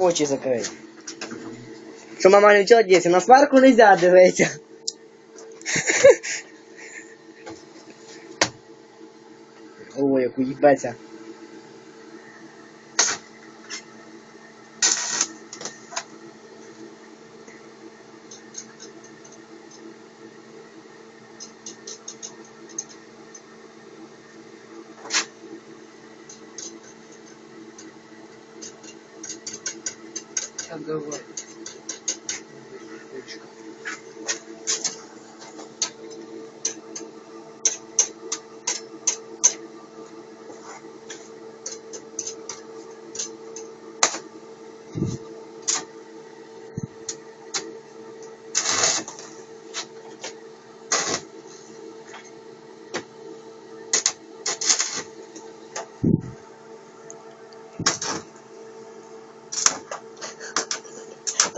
очі закрий. Що мама не вчила дітей, на сварку не можна. Ой, як уїбеться. А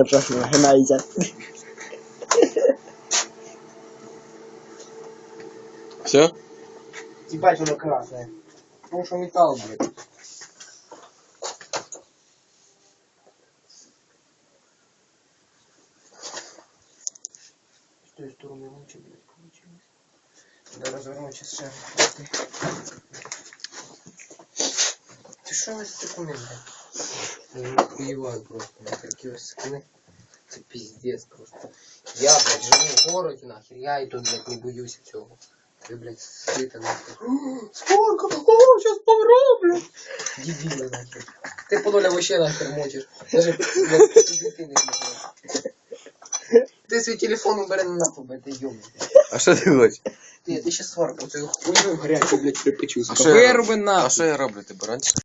давай. Та просто нагинається. Все? Їбать, воно красне. Потому что металл, блядь. С той стороны лучше, блядь, получилось. Да развернуть сейчас ще. Ти що ви скини, блядь? Я просто, на ось скини. Це пиздец просто. Я, блядь, живу в городі, нахер, я і тут, блядь, не боюся цього. Ви, блядь, сидите нахер. Сколько? О, сейчас помру, блядь. Дебіли, нахер. Ти подоля вообще нахер мочиш. Даже, блядь, дитини не. Ти свій телефон убери нахуй, блядь, ти йомний. А що ти хочеш? Ти, ти ще сварку, це хуйню гарячу, блядь, припечу. А що я А що я роблю, ти баранчик?